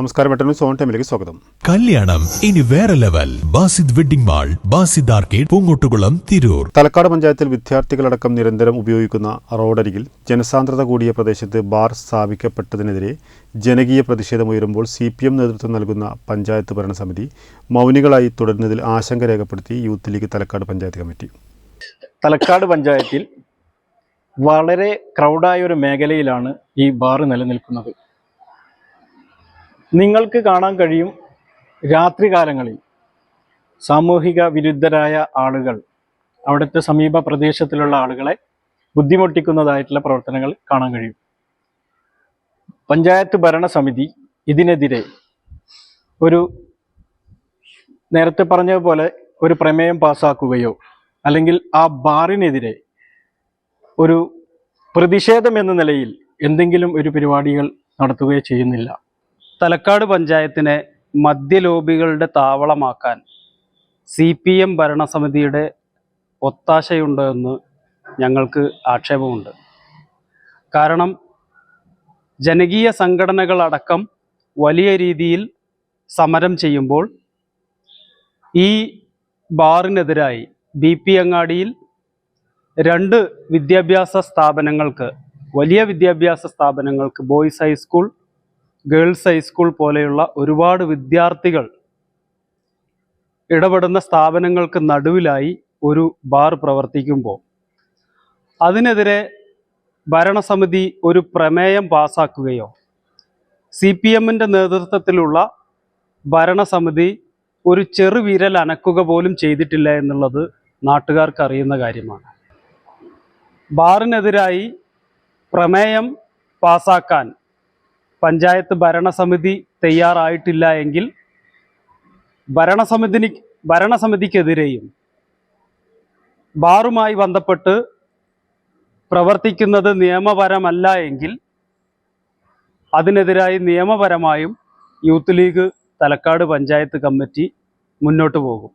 നമസ്കാരം മറ്റൊരു സോൺ ടൈമിലേക്ക് സ്വാഗതം. കല്യാണം ഇനി വേറെ level. Basid wedding mall Basid arcade Poongottukulam Tirur. Thalakkad പഞ്ചായത്തിൽ വിദ്യാർത്ഥികളടക്കം നിരന്തരം ഉപയോഗിക്കുന്ന റോഡരികിൽ ജനസാന്ദ്രത കൂടിയ പ്രദേശത്ത് ബാർ സ്ഥാപിക്കപ്പെട്ടതിനെതിരെ ജനകീയ പ്രതിഷേധമുയരുമ്പോൾ സി പി എം നേതൃത്വം നൽകുന്ന പഞ്ചായത്ത് ഭരണസമിതി മൗനികളായി തുടരുന്നതിൽ ആശങ്ക രേഖപ്പെടുത്തി youth league Thalakkad panchayat committee. Thalakkad പഞ്ചായത്തിൽ വളരെ ക്രൗഡായ ഒരു മേഖലയിലാണ് ഈ ബാർ നിലനിൽക്കുന്നത്. നിങ്ങൾക്ക് കാണാൻ കഴിയും രാത്രികാലങ്ങളിൽ സാമൂഹിക വിരുദ്ധരായ ആളുകൾ അവിടുത്തെ സമീപ പ്രദേശത്തിലുള്ള ആളുകളെ ബുദ്ധിമുട്ടിക്കുന്നതായിട്ടുള്ള പ്രവർത്തനങ്ങൾ കാണാൻ കഴിയും. പഞ്ചായത്ത് ഭരണസമിതി ഇതിനെതിരെ ഒരു നേരത്തെ പറഞ്ഞതുപോലെ ഒരു പ്രമേയം പാസാക്കുകയോ അല്ലെങ്കിൽ ആ ബാറിനെതിരെ ഒരു പ്രതിഷേധം എന്ന നിലയിൽ എന്തെങ്കിലും ഒരു പരിപാടികൾ നടത്തുകയോ ചെയ്യുന്നില്ല. തലക്കാട് പഞ്ചായത്തിനെ മദ്യലോബികളുടെ താവളമാക്കാൻ സി പി എം ഭരണസമിതിയുടെ ഒത്താശയുണ്ടോ എന്ന് ഞങ്ങൾക്ക് ആക്ഷേപമുണ്ട്. കാരണം ജനകീയ സംഘടനകളടക്കം വലിയ രീതിയിൽ സമരം ചെയ്യുമ്പോൾ ഈ ബാറിനെതിരായി ബി പി അങ്ങാടിയിൽ രണ്ട് വിദ്യാഭ്യാസ സ്ഥാപനങ്ങൾക്ക് വലിയ വിദ്യാഭ്യാസ സ്ഥാപനങ്ങൾക്ക് ബോയ്സ് ഹൈസ്കൂൾ ഗേൾസ് ഹൈസ്കൂൾ പോലെയുള്ള ഒരുപാട് വിദ്യാർത്ഥികൾ ഇടപെടുന്ന സ്ഥാപനങ്ങൾക്ക് നടുവിലായി ഒരു ബാർ പ്രവർത്തിക്കുമ്പോൾ അതിനെതിരെ ഭരണസമിതി ഒരു പ്രമേയം പാസാക്കുകയോ സി പി എമ്മിന്റെ നേതൃത്വത്തിലുള്ള ഭരണസമിതി ഒരു ചെറുവിരൽ അനക്കുക പോലും ചെയ്തിട്ടില്ല എന്നുള്ളത് നാട്ടുകാർക്ക് അറിയുന്ന കാര്യമാണ്. ബാറിനെതിരായി പ്രമേയം പാസാക്കാൻ പഞ്ചായത്ത് ഭരണസമിതി തയ്യാറായിട്ടില്ല എങ്കിൽ ഭരണസമിതിന് ഭരണസമിതിക്കെതിരെയും ബാറുമായി ബന്ധപ്പെട്ട് പ്രവർത്തിക്കുന്നത് നിയമപരമല്ല എങ്കിൽ അതിനെതിരായി നിയമപരമായും youth league Thalakkad panchayat committee മുന്നോട്ട് പോകും.